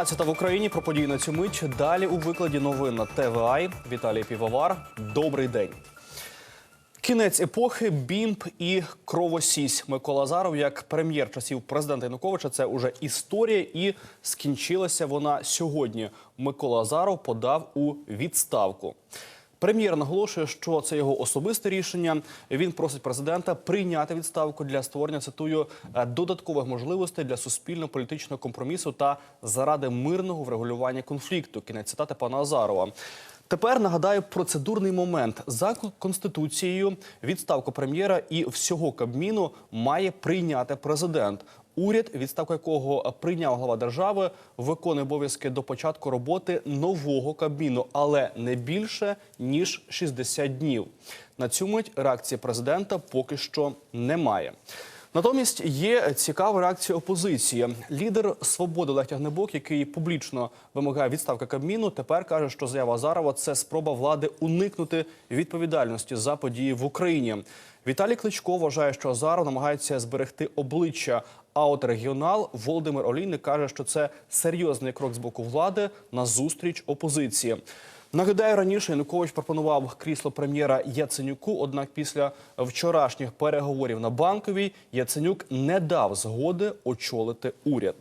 12 в Україні про події на цю мить. Далі у викладі новин на ТВА. Віталій Півовар. Добрий день. Кінець епохи, бімб і кровосісь. Микола Заров як прем'єр часів президента Януковича, це уже історія, і скінчилася вона сьогодні. Микола Заров подав у відставку. Прем'єр наголошує, що це його особисте рішення. Він просить президента прийняти відставку для створення цитую «е, додаткових можливостей для суспільно-політичного компромісу та заради мирного врегулювання конфлікту. Кінець цитати пана Азарова. Тепер нагадаю процедурний момент за конституцією. Відставку прем'єра і всього кабміну має прийняти президент. Уряд, відставку якого прийняв глава держави, виконує обов'язки до початку роботи нового кабміну, але не більше ніж 60 днів. На цю мить реакції президента поки що немає. Натомість є цікава реакція опозиції. Лідер свободи Олег Тягнебок, який публічно вимагає відставки Кабміну, тепер каже, що заява Азарова – це спроба влади уникнути відповідальності за події в Україні. Віталій Кличко вважає, що Азаров намагається зберегти обличчя. А от регіонал Володимир Олійник каже, що це серйозний крок з боку влади на зустріч опозиції. Нагадаю, раніше Янукович пропонував крісло прем'єра Яценюку. Однак, після вчорашніх переговорів на банковій Яценюк не дав згоди очолити уряд.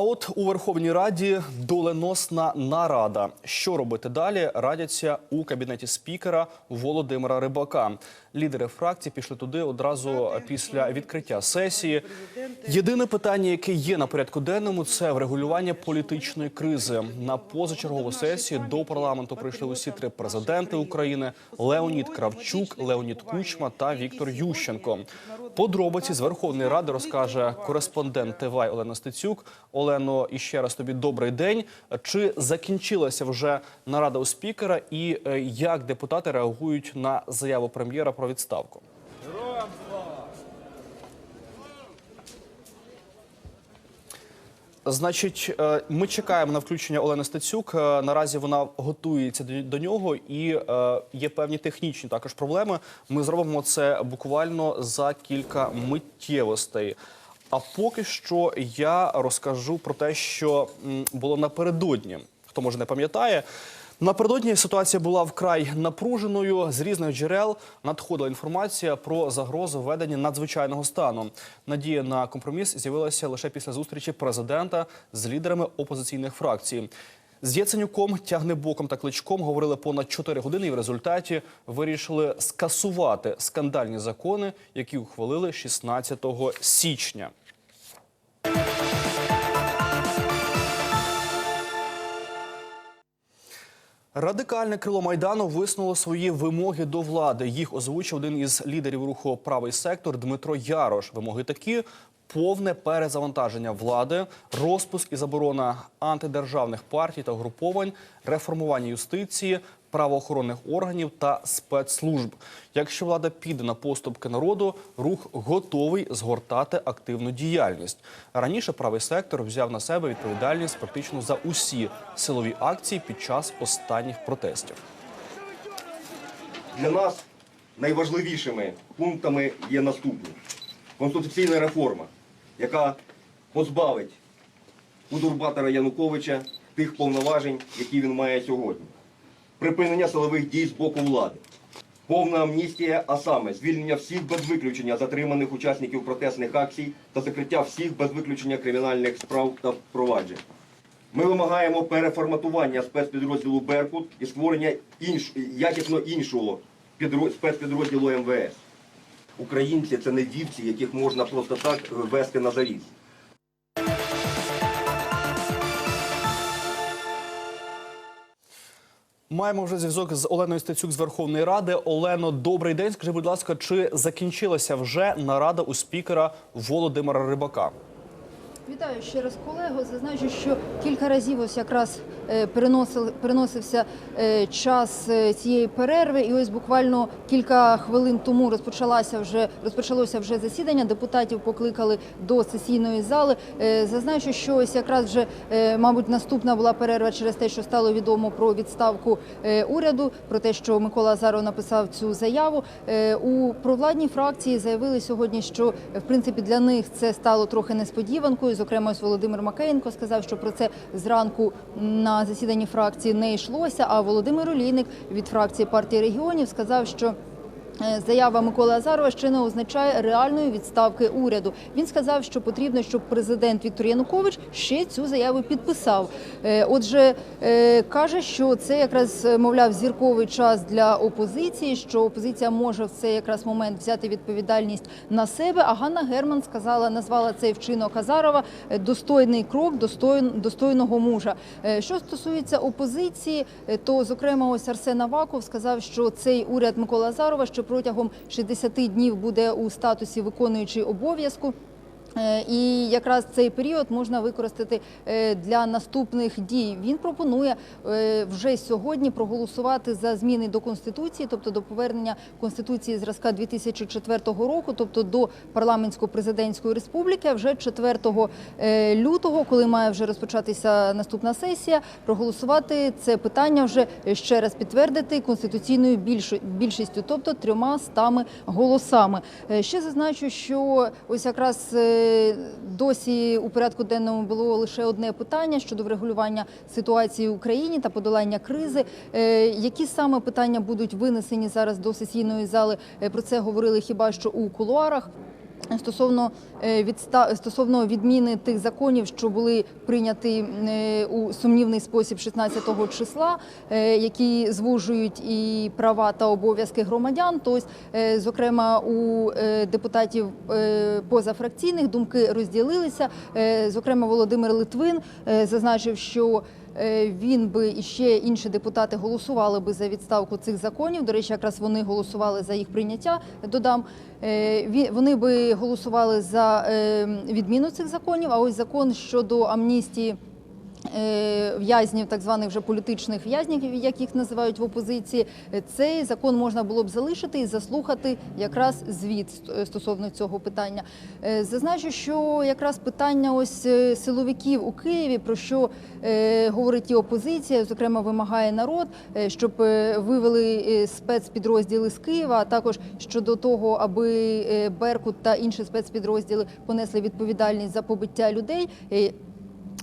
От у Верховній Раді доленосна нарада. Що робити далі? Радяться у кабінеті спікера Володимира Рибака. Лідери фракції пішли туди одразу після відкриття сесії. Єдине питання, яке є на порядку денному, це врегулювання політичної кризи. На позачергову сесію до парламенту прийшли усі три президенти України: Леонід Кравчук, Леонід Кучма та Віктор Ющенко. Подробиці з Верховної Ради розкаже кореспондент ТВА Олена Стецюк. Олено, і ще раз тобі добрий день. Чи закінчилася вже нарада у спікера, і е, як депутати реагують на заяву прем'єра про відставку? Значить, е, ми чекаємо на включення Олени Стецюк. Е, Наразі вона готується до- нього, і є певні технічні також проблеми. Ми зробимо це буквально за кілька миттєвостей. А поки що я розкажу про те, що було напередодні. Хто може не пам'ятає. Напередодні ситуація була вкрай напруженою. З різних джерел надходила інформація про загрозу введення надзвичайного стану. Надія на компроміс з'явилася лише після зустрічі президента з лідерами опозиційних фракцій. З Яценюком, Тягнебоком та Кличком говорили понад 4 години, і в результаті вирішили скасувати скандальні закони, які ухвалили 16 січня. Радикальне крило майдану виснуло свої вимоги до влади. Їх озвучив один із лідерів руху правий сектор Дмитро Ярош. Вимоги такі: повне перезавантаження влади, розпуск і заборона антидержавних партій та груповань, реформування юстиції, правоохоронних органів та спецслужб. Якщо влада піде на поступки народу, рух готовий згортати активну діяльність. Раніше правий сектор взяв на себе відповідальність практично за усі силові акції під час останніх протестів. Для нас найважливішими пунктами є наступні: конституційна реформа, яка позбавить удурбатора Януковича тих повноважень, які він має сьогодні. Припинення силових дій з боку влади, повна амністія, а саме звільнення всіх без виключення затриманих учасників протестних акцій та закриття всіх без виключення кримінальних справ та проваджень. Ми вимагаємо переформатування спецпідрозділу Беркут і створення інш... якісно іншого підро- спецпідрозділу МВС. Українці це не дівці, яких можна просто так вести на заріз. Маємо вже зв'язок з Оленою Стецюк з Верховної Ради. Олено, добрий день. Скажи, будь ласка, чи закінчилася вже нарада у спікера Володимира Рибака? Вітаю ще раз колего. Зазначу, що кілька разів ось якраз переносився е, час е, цієї перерви, і ось буквально кілька хвилин тому розпочалася вже розпочалося вже засідання. Депутатів покликали до сесійної зали. Е, Зазначу, що ось якраз вже, е, мабуть, наступна була перерва через те, що стало відомо про відставку е, уряду, про те, що Микола Азаров написав цю заяву. Е, У провладній фракції заявили сьогодні, що е, в принципі для них це стало трохи несподіванкою. Зокрема, ось Володимир Макеєнко сказав, що про це зранку на засіданні фракції не йшлося. А Володимир Олійник від фракції партії регіонів сказав, що Заява Миколи Азарова ще не означає реальної відставки уряду. Він сказав, що потрібно, щоб президент Віктор Янукович ще цю заяву підписав. Е, Отже, е, каже, що це якраз е, мовляв зірковий час для опозиції, що опозиція може в цей якраз момент взяти відповідальність на себе. А Ганна Герман сказала, назвала цей вчинок Азарова е, достойний крок достойн- достойного мужа. Е, Що стосується опозиції, е, то зокрема ось Арсен Аваков сказав, що цей уряд Миколи Азарова ще протягом 60 днів буде у статусі виконуючий обов'язку. Е, І якраз цей період можна використати е, для наступних дій. Він пропонує е, вже сьогодні проголосувати за зміни до конституції, тобто до повернення конституції зразка 2004 року, тобто до парламентсько-президентської республіки. А вже 4 е, лютого, коли має вже розпочатися наступна сесія, проголосувати це питання вже ще раз підтвердити конституційною більшістю, тобто трьома стами голосами. Ще зазначу, що ось якраз досі у порядку денному було лише одне питання щодо врегулювання ситуації в Україні та подолання кризи. Е, Які саме питання будуть винесені зараз до сесійної зали? Е, Про це говорили хіба що у кулуарах. Стосовно е, відста... стосовно відміни тих законів, що були прийняті е, у сумнівний спосіб 16-го числа, е, які звужують і права та обов'язки громадян, то е, зокрема у депутатів позафракційних думки розділилися. Зокрема, Володимир Литвин зазначив, що він би і ще інші депутати голосували би за відставку цих законів. До речі, якраз вони голосували за їх прийняття. Додам Е, вони би голосували за е, відміну цих законів. А ось закон щодо амністії. Е, В'язнів, так званих вже політичних в'язнів, як їх називають в опозиції, е, цей закон можна було б залишити і заслухати якраз звіт стосовно цього питання. Е, Зазначу, що якраз питання ось е, силовиків у Києві, про що е, говорить і опозиція, зокрема вимагає народ, е, щоб е, вивели е, спецпідрозділи з Києва, а також щодо того, аби е, Беркут та інші спецпідрозділи понесли відповідальність за побиття людей.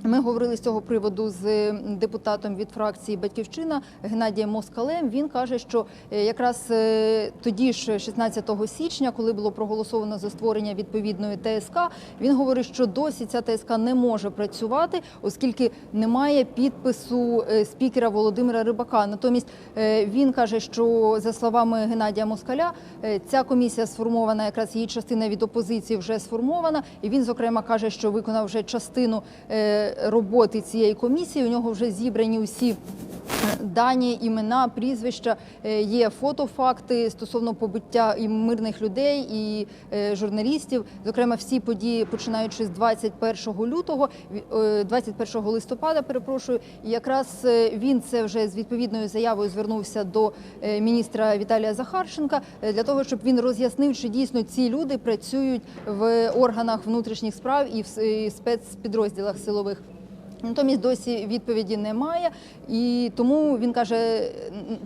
Е, ми говорили з цього приводу з депутатом від фракції Батьківщина Геннадієм Москалем. Він каже, що е, якраз е, тоді ж, 16 січня, коли було проголосовано за створення відповідної ТСК, він говорить, що досі ця ТСК не може працювати, оскільки немає підпису е, спікера Володимира Рибака. Натомість е, він каже, що за словами Геннадія Москаля, е, ця комісія сформована, якраз її частина від опозиції вже сформована, і він зокрема каже, що виконав вже частину е, роботи цієї комісії. У нього вже зібрані усі. е, Дані, імена, прізвища, Е, є фотофакти стосовно побиття і мирних людей, і е, журналістів. Зокрема, всі події, починаючи з 21 лютого, ві- е, 21 листопада, перепрошую, і якраз він це вже з відповідною заявою звернувся до міністра Віталія Захарченка для того, щоб він роз'яснив, чи дійсно ці люди працюють в органах внутрішніх справ і в спецпідрозділах силових. Натомість досі відповіді немає, і тому він каже,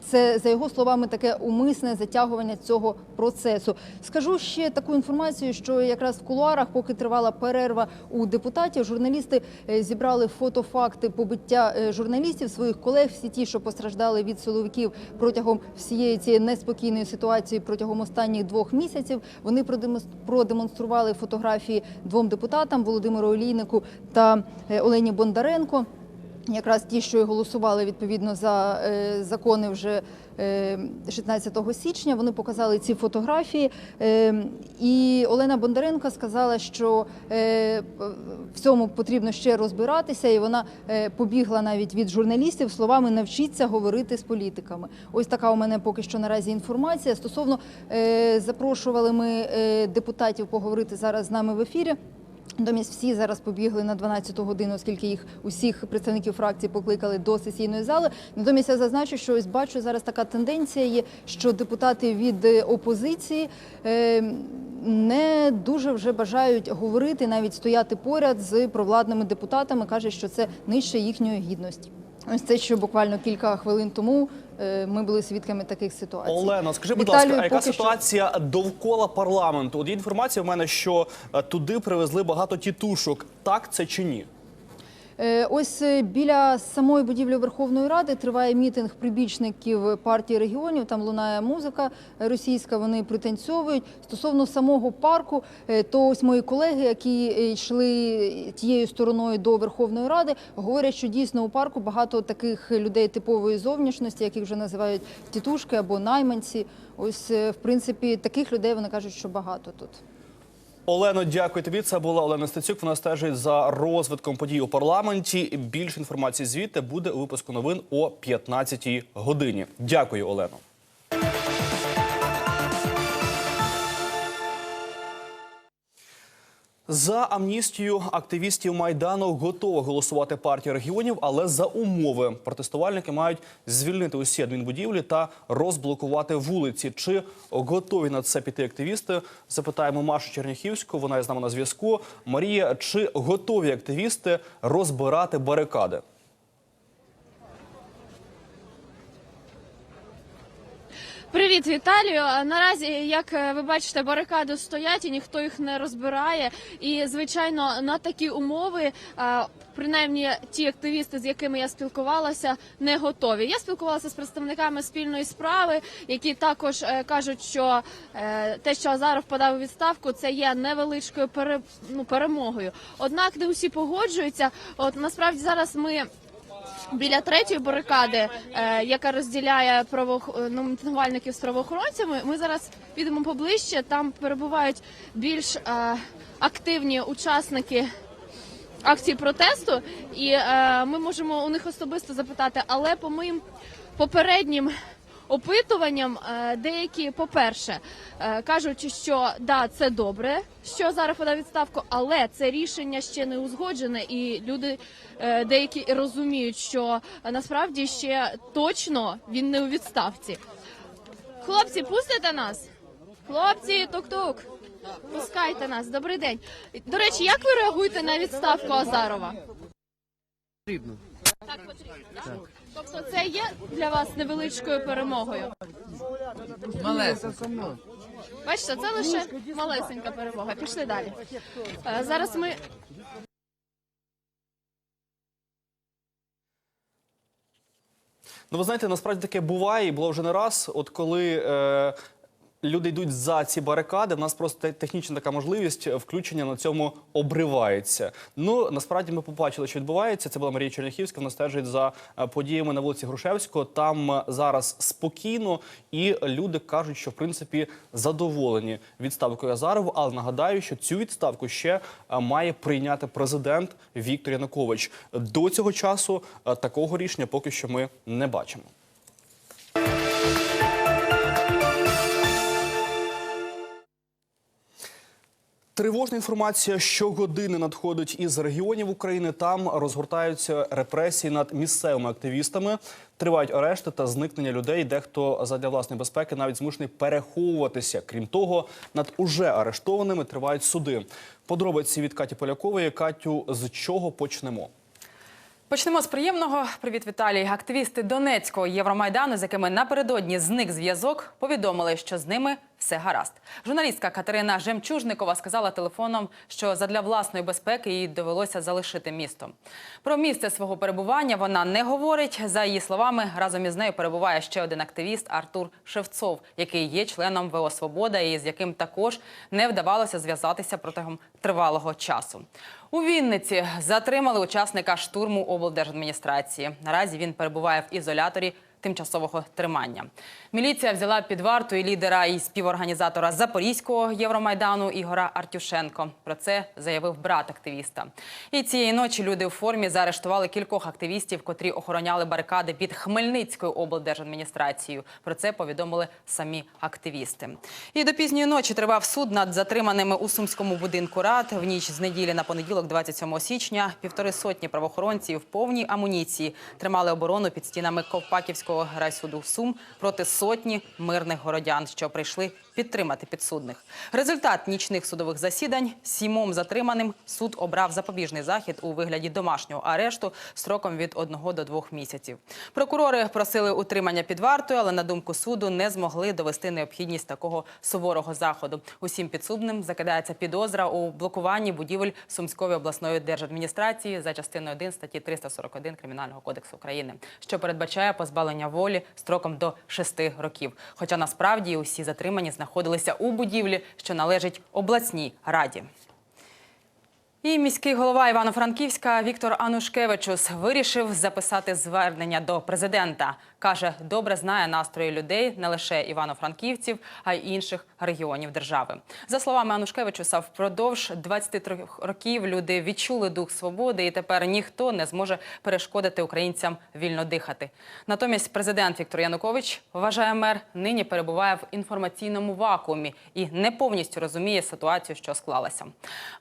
це за його словами таке умисне затягування цього процесу. Скажу ще таку інформацію, що якраз в кулуарах, поки тривала перерва у депутатів, журналісти е, зібрали фотофакти побиття е, журналістів своїх колег, всі ті, що постраждали від силовиків протягом всієї цієї неспокійної ситуації протягом останніх двох місяців. Вони продемонс- продемонстрували фотографії двом депутатам Володимиру Олійнику та е, Олені Бондаренко. Якраз ті, що голосували відповідно за е, закони вже е, 16 січня, вони показали ці фотографії. Е, і Олена Бондаренко сказала, що е, в цьому потрібно ще розбиратися, і вона е, побігла навіть від журналістів словами навчіться говорити з політиками. Ось така у мене поки що наразі інформація. Стосовно е, запрошували ми е, депутатів поговорити зараз з нами в ефірі. Натомість всі зараз побігли на 12-ту годину, оскільки їх усіх представників фракції покликали до сесійної зали. Натомість я зазначу, що ось бачу зараз така тенденція є, що депутати від е, опозиції е, не дуже вже бажають говорити, навіть стояти поряд з провладними депутатами. каже, що це нижче їхньої гідності. Ось це, що буквально кілька хвилин тому ми були свідками таких ситуацій. Олено, скажи, будь Віталію, ласка, а яка що- ситуація довкола парламенту? От є інформація в мене, що е, туди привезли багато тітушок. Так це чи ні? Е, Ось е, біля самої будівлі Верховної Ради триває мітинг прибічників партії регіонів. Там лунає музика російська. Вони пританцьовують. Стосовно самого парку, е, то ось мої колеги, які йшли тією стороною до Верховної Ради, говорять, що дійсно у парку багато таких людей типової зовнішності, яких вже називають тітушки або найманці. Ось в принципі таких людей вони кажуть, що багато тут. Олено, дякую тобі. Це була Олена Стецюк. Вона стежить за розвитком подій у парламенті. Більше інформації звідти буде у випуску новин о 15 годині. Дякую, Олено. За амністію активістів майдану готова голосувати партія регіонів, але за умови протестувальники мають звільнити усі адмінбудівлі та розблокувати вулиці. Чи готові на це піти активісти? Запитаємо Машу Черняхівську. Вона з нами на зв'язку. Марія, чи готові активісти розбирати барикади? Привіт, Віталію. Наразі, як е, ви бачите, барикади стоять і ніхто їх не розбирає. І звичайно, на такі умови, е, принаймні ті активісти, з якими я спілкувалася, не готові. Я спілкувалася з представниками спільної справи, які також е, кажуть, що те, що Азаров подав у відставку, це є невеличкою пере, ну, перемогою. Однак не усі погоджуються. От насправді зараз ми. Біля третьої барикади, е, яка розділяє правоох... ну, мітингувальників з правоохоронцями, ми зараз підемо поближче. Там перебувають більш е, активні учасники акції протесту, і е, ми можемо у них особисто запитати. Але по моїм попереднім опитуванням, е, деякі, по-перше, е, кажуть, що да, це добре, що зараз подав відставку, але це рішення ще не узгоджене, і люди е, деякі розуміють, що насправді ще точно він не у відставці. Хлопці, пустите нас? Хлопці, тук-тук. Пускайте нас. Добрий день. До речі, як ви реагуєте на відставку Азарова? Потрібно. Так потрібно. Так? Тобто це є для вас невеличкою перемогою. Малесенько. Бачите, це лише малесенька перемога. Пішли далі. Е, Зараз ми Ну, ви знаєте, насправді таке буває і було вже не раз. От коли е, люди йдуть за ці барикади, в нас просто технічна така можливість е, включення на цьому обривається. Ну насправді ми побачили, що відбувається. Це була Марія Черняхівська. Вона стежить за е, подіями на вулиці Грушевського. Там е, зараз спокійно, і люди кажуть, що в принципі задоволені відставкою Азарову. Але нагадаю, що цю відставку ще має прийняти президент Віктор Янукович. До цього часу такого рішення поки що ми не бачимо. Тривожна інформація щогодини надходить із регіонів України. Там розгортаються репресії над місцевими активістами. Тривають арешти та зникнення людей. Дехто задля власної безпеки навіть змушений переховуватися. Крім того, над уже арештованими тривають суди. Подробиці від Каті Полякової. Катю, з чого почнемо? Почнемо з приємного. Привіт, Віталій. Активісти Донецького Євромайдану, з якими напередодні зник зв'язок, повідомили, що з ними все гаразд. Журналістка Катерина Жемчужникова сказала телефоном, що задля власної безпеки їй довелося залишити місто. Про місце свого перебування вона не говорить. За її словами, разом із нею перебуває ще один активіст Артур Шевцов, який є членом ВО Свобода і з яким також не вдавалося зв'язатися протягом тривалого часу. У Вінниці затримали учасника штурму облдержадміністрації. Наразі він перебуває в ізоляторі тимчасового тримання. Міліція взяла під варту і лідера і співорганізатора Запорізького Євромайдану Ігора Артюшенко. Про це заявив брат активіста. І цієї ночі люди у формі заарештували кількох активістів, котрі охороняли барикади під Хмельницькою облдержадміністрацією. Про це повідомили самі активісти. І до пізньої ночі тривав суд над затриманими у сумському будинку рад. В ніч з неділі на понеділок, 27 січня, півтори сотні правоохоронців в повній амуніції тримали оборону під стінами Ковпаківського райсуду Сум проти сотні мирних городян, що прийшли підтримати підсудних. Результат нічних судових засідань сімом затриманим суд обрав запобіжний захід у вигляді домашнього арешту строком від одного до двох місяців. Прокурори просили утримання під вартою, але на думку суду не змогли довести необхідність такого суворого заходу. Усім підсудним закидається підозра у блокуванні будівель Сумської обласної держадміністрації за частиною 1 статті 341 Кримінального кодексу України, що передбачає позбавлення волі строком до 6 років. Хоча насправді усі затримані знаходилися у будівлі, що належить обласній раді. І міський голова Івано-Франківська Віктор Анушкевичус вирішив записати звернення до президента. Каже, добре знає настрої людей не лише івано-франківців, а й інших регіонів держави. За словами Анушкевичуса, впродовж 23 років люди відчули дух свободи, і тепер ніхто не зможе перешкодити українцям вільно дихати. Натомість президент Віктор Янукович вважає мер, нині перебуває в інформаційному вакуумі і не повністю розуміє ситуацію, що склалася.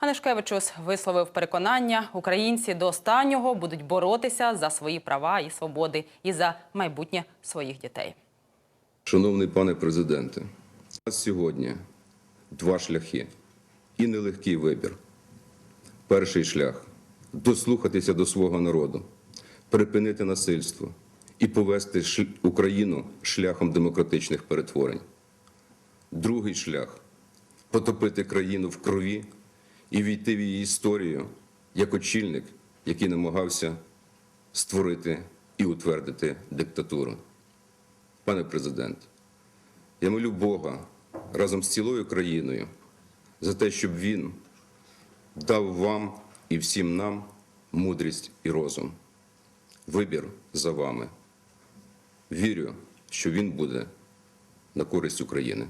Анушкевичус висловив переконання, українці до останнього будуть боротися за свої права і свободи і за майбутнє своїх дітей. Шановний пане президенте, у нас сьогодні два шляхи і нелегкий вибір. Перший шлях дослухатися до свого народу, припинити насильство і повести Україну шляхом демократичних перетворень. Другий шлях потопити країну в крові і війти в її історію як очільник, який намагався створити і утвердити диктатуру. Пане президент, я молю Бога разом з цілою країною за те, щоб Він дав вам і всім нам мудрість і розум. Вибір за вами. Вірю, що він буде на користь України.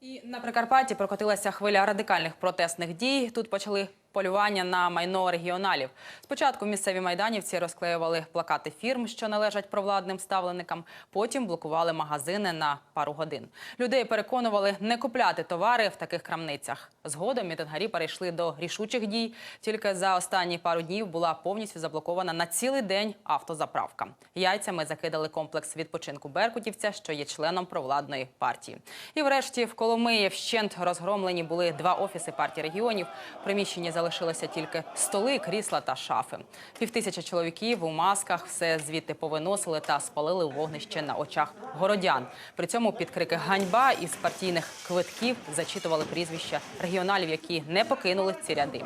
І на Прикарпатті прокотилася хвиля радикальних протестних дій. Тут почали полювання на майно регіоналів. Спочатку місцеві майданівці розклеювали плакати фірм, що належать провладним ставленикам. Потім блокували магазини на пару годин. Людей переконували не купляти товари в таких крамницях. Згодом мітингарі перейшли до рішучих дій. Тільки за останні пару днів була повністю заблокована на цілий день автозаправка. Яйцями закидали комплекс відпочинку Беркутівця, що є членом провладної партії. І врешті в Коломиї вщент розгромлені були два офіси партії регіонів. В приміщенні залишилося тільки столи, крісла та шафи. Півтисячі чоловіків у масках все звідти повиносили та спалили вогнище на очах городян. При цьому під крики ганьба із партійних квитків зачитували прізвища регіоналів, які не покинули ці ряди.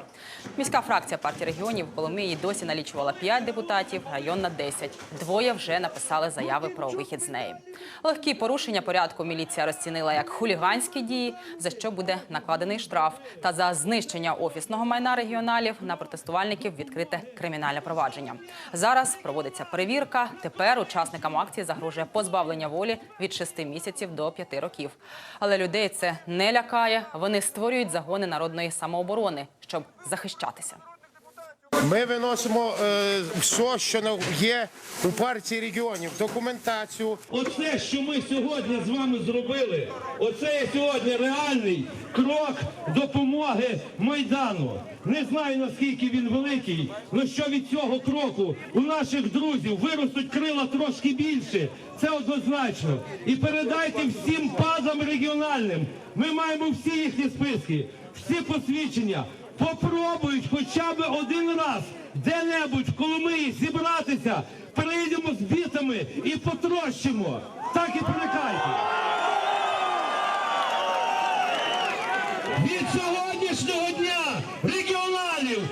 Міська фракція партії регіонів в Коломиї досі налічувала 5 депутатів, районна 10. Двоє вже написали заяви про вихід з неї. Легкі порушення порядку міліція розцінила як хуліганські дії, за що буде накладений штраф. Та за знищення офісного майна регіоналів на протестувальників відкрите кримінальне провадження. Зараз проводиться перевірка. Тепер учасникам акції загрожує позбавлення волі від 6 місяців до 5 років. Але людей це не лякає. Вони створюють загони народної самооборони, щоб захищатися. Ми виносимо е, все, що є у партії регіонів, документацію. Оце, що ми сьогодні з вами зробили, оце є сьогодні реальний крок допомоги Майдану. Не знаю наскільки він великий, але що від цього кроку у наших друзів виростуть крила трошки більше. Це однозначно. І передайте всім пазам регіональним. Ми маємо всі їхні списки, всі посвідчення. Попробують хоча б один раз де-небудь в Коломиї зібратися, перейдемо з бітами і потрощимо. Так і проникайте. Від сьогоднішнього дня регіоналів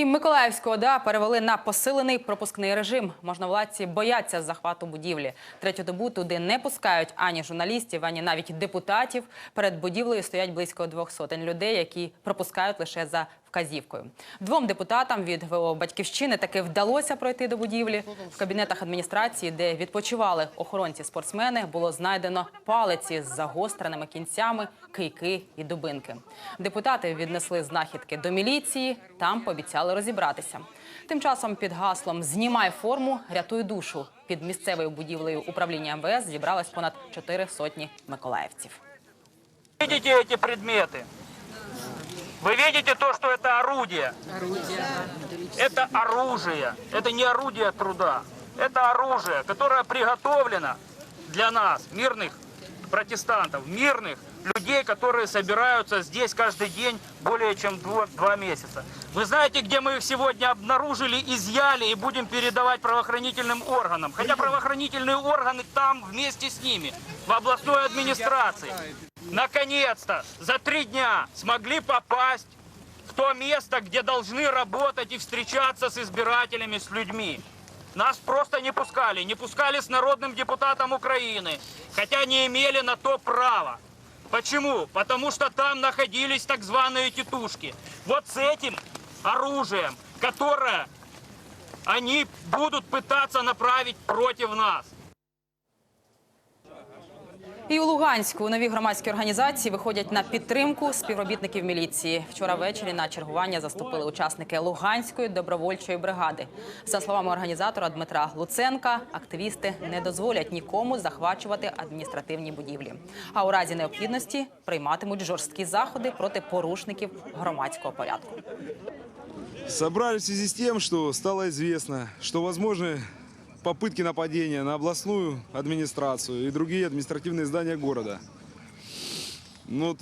І Миколаївську ОДА перевели на посилений пропускний режим. Можновладці бояться захвату будівлі. Третю добу туди не пускають ані журналістів, ані навіть депутатів. Перед будівлею стоять близько двох сотень людей, які пропускають лише за вказівкою. Двом депутатам від Батьківщини таки вдалося пройти до будівлі. В кабінетах адміністрації, де відпочивали охоронці-спортсмени, було знайдено палиці з загостреними кінцями, кийки і дубинки. Депутати віднесли знахідки до міліції, там пообіцяли розібратися. Тим часом під гаслом Знімай форму, рятуй душу під місцевою будівлею управління МВС зібралось понад чотири сотні миколаївців. видите эти предметы? Вы видите то, что это орудие? Это оружие. Это не орудие труда. Это оружие, которое приготовлено для нас, мирных протестантов, мирных людей, которые собираются здесь каждый день более чем два, два месяца. Вы знаете, где мы их сегодня обнаружили, изъяли и будем передавать правоохранительным органам? Хотя правоохранительные органы там вместе с ними, в областной администрации. Наконец-то за три дня смогли попасть в то место, где должны работать и встречаться с избирателями, с людьми. Нас просто не пускали, не пускали с народным депутатом Украины, хотя не имели на то права. Почему? Потому что там находились так званые тетушки. Вот с этим оружием, которое они будут пытаться направить против нас. І у Луганську нові громадські організації виходять на підтримку співробітників міліції. Вчора ввечері на чергування заступили учасники Луганської добровольчої бригади. За словами організатора Дмитра Луценка, активісти не дозволять нікому захвачувати адміністративні будівлі. А у разі необхідності прийматимуть жорсткі заходи проти порушників громадського порядку. Собрали в связи что стало известно, что возможны попытки нападения на областную администрацию и другие административные здания города. Но вот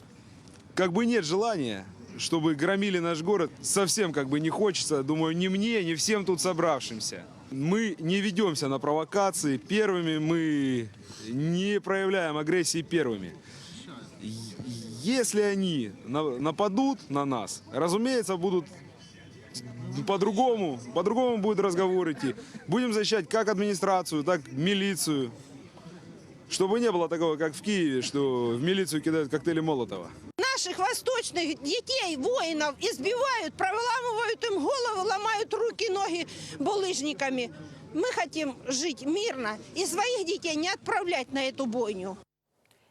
как бы нет желания, чтобы громили наш город, совсем как бы не хочется, думаю, ни мне, ни всем тут собравшимся. Мы не ведемся на провокации первыми, мы не проявляем агрессии первыми. Если они на- нападут на нас, разумеется, будут по-другому, по-другому будет разговор идти. Будем защищать как администрацию, так милицию. Чтобы не было такого, как в Киеве, что в милицию кидают коктейли Молотова. Наших восточных детей, воинов избивают, проламывают им головы, ломают руки, ноги булыжниками. Мы хотим жить мирно и своих детей не отправлять на эту бойню.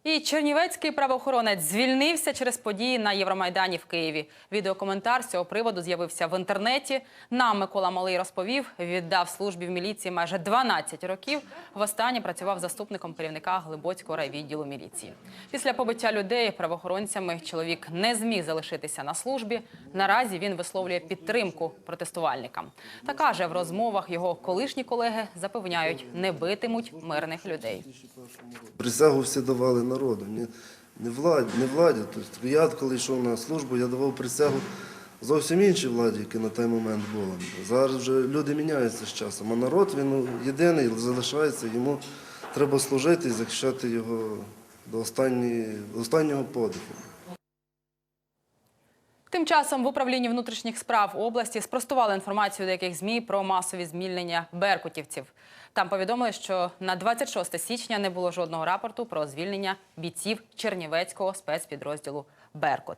І чернівецький правоохоронець звільнився через події на Євромайдані в Києві. Відеокоментар з цього приводу з'явився в інтернеті. Нам Микола Малий розповів, віддав службі в міліції майже 12 років. Востаннє працював заступником керівника Глибоцького райвідділу міліції. Після побиття людей правоохоронцями чоловік не зміг залишитися на службі. Наразі він висловлює підтримку протестувальникам. Та каже, в розмовах його колишні колеги запевняють, не битимуть мирних людей. Присягу всі давали народу, не, не владі. Не владі. Тобто я коли йшов на службу, я давав присягу зовсім іншій владі, яка на той момент була. Зараз вже люди міняються з часом, а народ він єдиний залишається, йому треба служити і захищати його до, останнього подиху. Тим часом в управлінні внутрішніх справ області спростували інформацію деяких змі про масові звільнення беркутівців. Там повідомили, що на 26 січня не було жодного рапорту про звільнення бійців Чернівецького спецпідрозділу Беркут.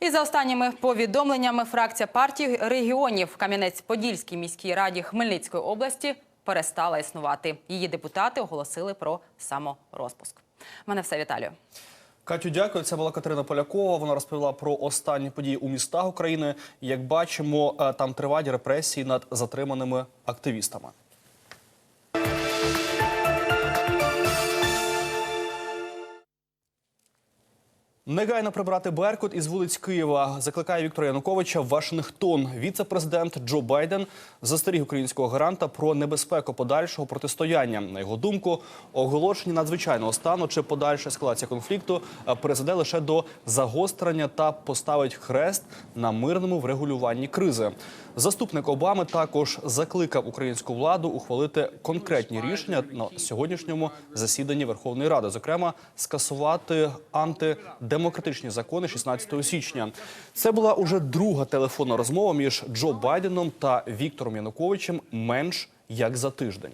І за останніми повідомленнями фракція партії регіонів Кам'янець-Подільській міській раді Хмельницької області перестала існувати. Її депутати оголосили про саморозпуск. Мене все, Віталію. Катю, дякую. Це була Катерина Полякова. Вона розповіла про останні події у містах України. Як бачимо, е, там тривають репресії над затриманими активістами. Негайно прибрати Беркут із вулиць Києва закликає Віктора Януковича Вашингтон. Віце-президент Джо Байден застеріг українського гаранта про небезпеку подальшого протистояння. На його думку, оголошення надзвичайного стану чи подальша ескалація конфлікту е, призведе лише до загострення та поставить хрест на мирному врегулюванні кризи. Заступник Обами також закликав українську владу ухвалити конкретні рішення на сьогоднішньому засіданні Верховної Ради, зокрема скасувати антидемократичні закони 16 січня. Це була уже друга телефонна розмова між Джо Байденом та Віктором Януковичем менш як за тиждень.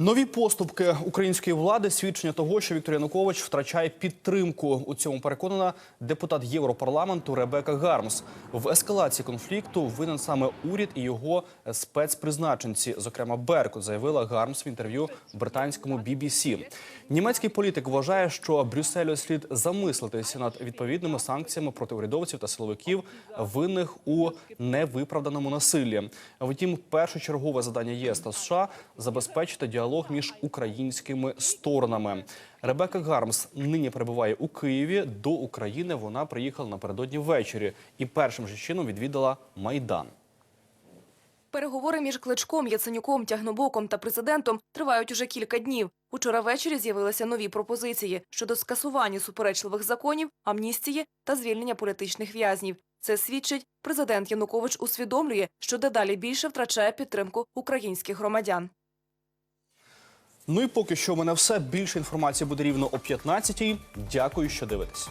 Нові поступки української влади свідчення того, що Віктор Янукович втрачає підтримку. У цьому переконана депутат Європарламенту Ребека Гармс. В ескалації конфлікту винен саме уряд і його спецпризначенці, зокрема Беркут, заявила Гармс в інтерв'ю британському BBC. Німецький політик вважає, що Брюсселю слід замислитися над відповідними санкціями проти урядовців та силовиків, винних у невиправданому насиллі. Втім, першочергове завдання ЄС та США забезпечити діалог між українськими сторонами. Ребека Гармс нині перебуває у Києві. До України вона приїхала напередодні ввечері і першим же чином відвідала майдан. Переговори між Кличком, Яценюком, Тягнобоком та президентом тривають уже кілька днів. Учора ввечері з'явилися нові пропозиції щодо скасування суперечливих законів, амністії та звільнення політичних в'язнів. Це свідчить, президент Янукович усвідомлює, що дедалі більше втрачає підтримку українських громадян. Ну і поки що у мене все. Більше інформації буде рівно о 15-й. Дякую, що дивитесь.